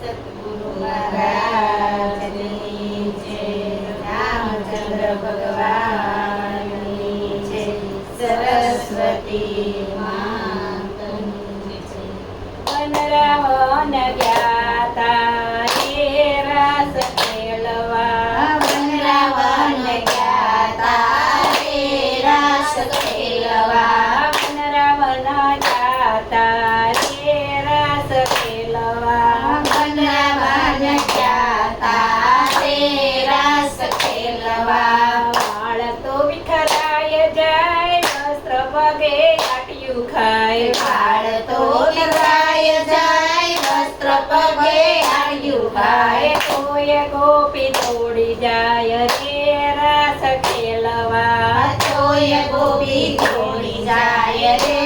સતગુરુ મહારાજની જય રામચંદ્ર ભગવાનની જય સરસ્વતી માતની જય વનરાવન ગયા તારે રાસ ખેલવા વનરાવન ગયા તારે રાસ ખેલવા વનરાવન ગયા તારે રાસ ખેલવા વનરાવન ગયા તારે રાસ ખેલવા વાળ તો વિખરાય જાય વસ્ત્ર પગે આટિયું ખાય વાળ તો નિરાય જાય વસ્ત્ર પગે આડ્યું ખાય. કોય ગોપી દોડી જાય રે રાસ ખેલવા. તોય ગોપી દોડી જાય રે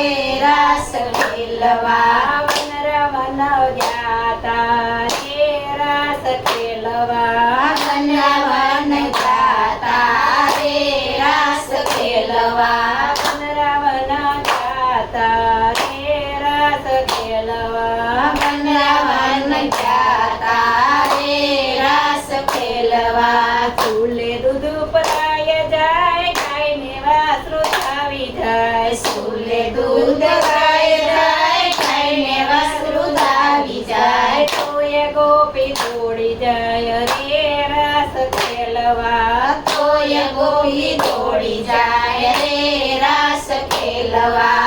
રાસ ખેલવા. વનરાવન ગયા તારે રાસ ખેલવા વનરાવન ગયા તારે રાસ ખેલવા વનરાવન ગયા તારે રાસ ખેલવા વનરાવન ગયા તારે રાસ ખેલવા ચૂલે દૂધ પરાય જાય ગાયને વાસરું થાવી જાય સુલે દૂધ ગાય જાય ખાઈને વાસરું ધાવી તોય ગોપી દોડી જાય રે રાસ ખેલવા તોય ગોપી દોડી જાય રે રાસ ખેલવા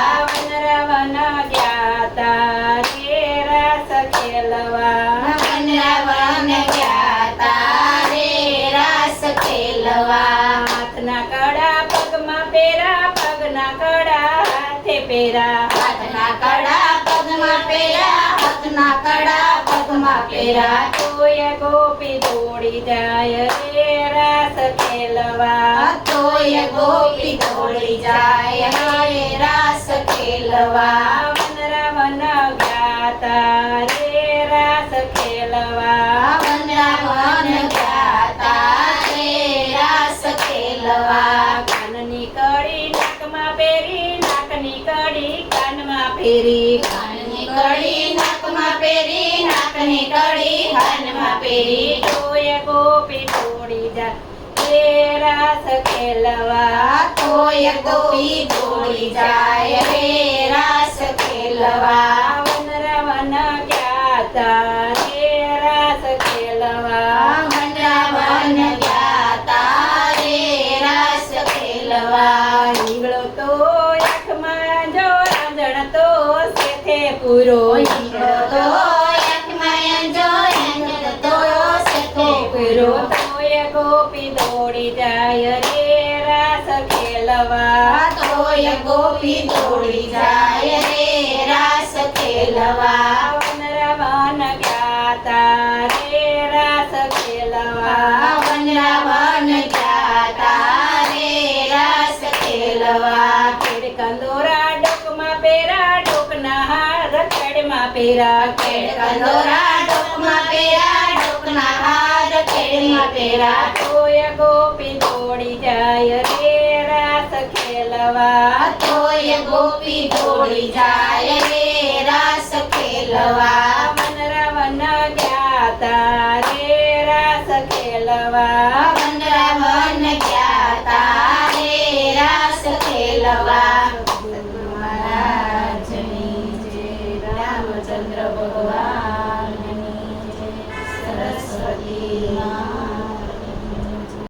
પેરા. હાથના કડા પગમાં પહેરા હાથના કડા પગમાં પહેરા તોય ગોપી દોડી જાય રે રાસ ખેલવા. તોય ગોપી દોડી જાય રે રાસ ખેલવા. ખેલવા. તારે રાસ ખેલવા. કડી કાનમાં પહેરી કાનની કડી નાકમાં પહેરી નાકની કડી કાનમાં પહેરી તોય ગોપી તોડી જાય રે રાસ ખેલવા તોય ગોપી તોડી જાય. રે રાસ કેલવા વનરાવન ગયા તારે રાસ ખેલવા વનરાવન ગયા તારે રાસ ખેલવા ઈંગળો તો આંખમાં જો રાંધણ તો શેઠે પૂરો તો પૂરો તોય ગોપી દોડી જાય રે રાસ ખેલવા. તોય ગોપી દોડી જાય રે રાસ ખેલવા. વનરાવન ગાતા તારે રાસ ખેલવા. વનરાવન ગયા તારે રાસ ખેલવા ખેડ કંદોરા ડોકમાં પેરા ડોકના હાર પેરા ખેડ કંદોરા ડોકમાં પહેરા ડોકના હાર ખેડમાં પેરા. તોય ગોપી દોડી જાય રે, રાસ ખેલવા. તોય ગોપી દોડી જાય રે રામચંદ્ર ભગવાનની જય સરસ્વતી મા